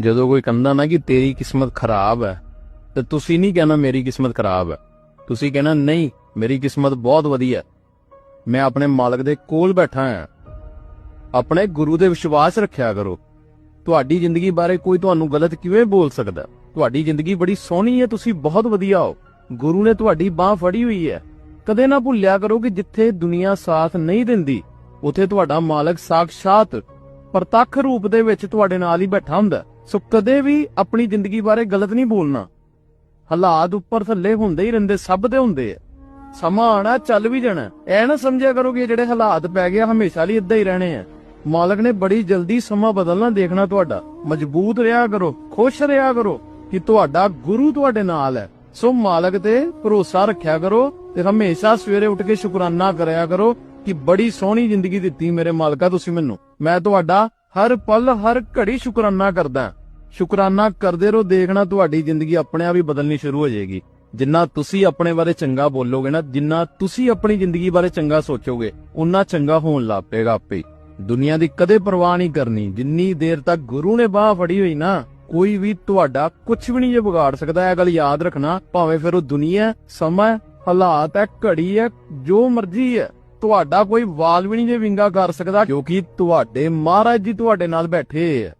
ਜਦੋਂ ਕੋਈ ਕਹਿੰਦਾ ਨਾ ਕਿ ਤੇਰੀ ਕਿਸਮਤ ਖਰਾਬ ਹੈ, ਤੇ ਤੁਸੀਂ ਨਹੀਂ ਕਹਿਣਾ ਮੇਰੀ ਕਿਸਮਤ ਖਰਾਬ ਹੈ। ਤੁਸੀਂ ਕਹਿਣਾ, ਨਹੀਂ, ਮੇਰੀ ਕਿਸਮਤ ਬਹੁਤ ਵਧੀਆ ਮੈਂ ਆਪਣੇ ਮਾਲਕ ਦੇ ਕੋਲ ਬੈਠਾ ਹਾਂ। ਆਪਣੇ ਗੁਰੂ ਦੇ ਵਿਸ਼ਵਾਸ ਰੱਖਿਆ ਕਰੋ। ਤੁਹਾਡੀ ਜ਼ਿੰਦਗੀ ਬਾਰੇ ਕੋਈ ਤੁਹਾਨੂੰ ਗਲਤ ਕਿਵੇਂ ਬੋਲ ਸਕਦਾ? ਤੁਹਾਡੀ ਜ਼ਿੰਦਗੀ ਬੜੀ ਸੋਹਣੀ ਹੈ, ਤੁਸੀਂ ਬਹੁਤ ਵਧੀਆ ਹੋ। ਗੁਰੂ ਨੇ ਤੁਹਾਡੀ ਬਾਹ ਫੜੀ ਹੋਈ ਹੈ। ਕਦੇ ਨਾ ਭੁੱਲਿਆ ਕਰੋ ਕਿ ਜਿੱਥੇ ਦੁਨੀਆ ਸਾਥ ਨਹੀਂ ਦਿੰਦੀ, ਉਥੇ ਤੁਹਾਡਾ ਮਾਲਕ ਸਾਖਸ਼ਾਤ ਪ੍ਰਤੱਖ ਰੂਪ ਦੇ ਵਿੱਚ ਤੁਹਾਡੇ ਨਾਲ ਹੀ ਬੈਠਾ ਹੁੰਦਾ। ਸੋ ਕਦੇ ਵੀ ਆਪਣੀ ਜ਼ਿੰਦਗੀ ਬਾਰੇ ਗਲਤ ਨਹੀਂ ਬੋਲਣਾ। ਹਾਲਾਤ ਉੱਪਰ ਥੱਲੇ ਹੁੰਦੇ ਹੀ ਰਹਿੰਦੇ, ਸਭ ਦੇ ਹੁੰਦੇ ਆ। ਸਮਾਂ ਆਣਾ ਚੱਲ ਵੀ ਜਾਣਾ। ਐ ਨਾ ਸਮਝਿਆ ਕਰੋ ਕਿ ਜਿਹੜੇ ਹਾਲਾਤ ਪੈ ਗਏ ਹਮੇਸ਼ਾ ਲਈ ਇਦਾਂ ਹੀ ਰਹਿਣੇ ਆ। ਮਾਲਕ ਨੇ ਬੜੀ ਜਲਦੀ ਸਮਾਂ ਬਦਲਣਾ ਦੇਖਣਾ ਤੁਹਾਡਾ। ਮਜ਼ਬੂਤ ਰਿਹਾ ਕਰੋ, ਖੁਸ਼ ਰਿਹਾ ਕਰੋ ਕਿ ਤੁਹਾਡਾ ਗੁਰੂ ਤੁਹਾਡੇ ਨਾਲ ਹੈ। ਸੋ ਮਾਲਕ ਤੇ ਭਰੋਸਾ ਰੱਖਿਆ ਕਰੋ ਤੇ ਹਮੇਸ਼ਾ ਸਵੇਰੇ ਉੱਠ ਕੇ ਸ਼ੁਕਰਾਨਾ ਕਰਿਆ ਕਰੋ ਕਿ ਬੜੀ ਸੋਹਣੀ ਜ਼ਿੰਦਗੀ ਦਿੱਤੀ ਮੇਰੇ ਮਾਲਕਾ ਤੁਸੀਂ ਮੈਨੂੰ। ਮੈਂ ਤੁਹਾਡਾ ਹਰ ਪਲ ਹਰ ਘੜੀ ਸ਼ੁਕਰਾਨਾ ਕਰਦਾ ਸ਼ੁਕਰਾਨਾ ਕਰਦੇ ਰਹੋ, ਦੇਖਣਾ ਤੁਹਾਡੀ ਜ਼ਿੰਦਗੀ ਆਪਣੇ ਆਪ ਹੀ ਬਦਲਣੀ ਸ਼ੁਰੂ ਹੋ ਜਾਏਗੀ। ਜਿੰਨਾ ਤੁਸੀਂ ਆਪਣੇ ਬਾਰੇ ਚੰਗਾ ਬੋਲੋਗੇ ਨਾ, ਜਿੰਨਾ ਤੁਸੀਂ ਆਪਣੀ ਜ਼ਿੰਦਗੀ ਬਾਰੇ ਚੰਗਾ ਸੋਚੋਗੇ ਉਨਾ ਚੰਗਾ ਹੋਣ ਲੱਗ ਪਏਗਾ ਆਪੇ ਹੀ। ਦੁਨੀਆ ਦੀ ਕਦੇ ਪਰਵਾਹ ਨਹੀਂ ਕਰਨੀ, ਜਿੰਨੀ ਦੇਰ ਤੱਕ ਗੁਰੂ ਨੇ ਬਾਹ ਫੜੀ ਹੋਈ ਨਾ, ਕੋਈ ਵੀ ਤੁਹਾਡਾ ਕੁਝ ਵੀ ਨਹੀਂ ਜੇ ਵਿਗਾੜ ਸਕਦਾ, ਇਹ ਗੱਲ ਯਾਦ ਰੱਖਣਾ, ਭਾਵੇਂ ਫਿਰ ਉਹ ਦੁਨੀਆ, ਸਮਾਂ, ਹਾਲਾਤ ਹੈ ਘੜੀ ਹੈ, ਜੋ ਮਰਜ਼ੀ ਹੈ। ਤੁਹਾਡਾ ਕੋਈ ਵਾਲ ਵੀ ਨਹੀਂ ਜੇ ਵਿੰਗਾ ਕਰ ਸਕਦਾ, ਕਿਉਂਕਿ ਤੁਹਾਡੇ ਮਹਾਰਾਜ ਜੀ ਤੁਹਾਡੇ ਨਾਲ ਬੈਠੇ ਹੈ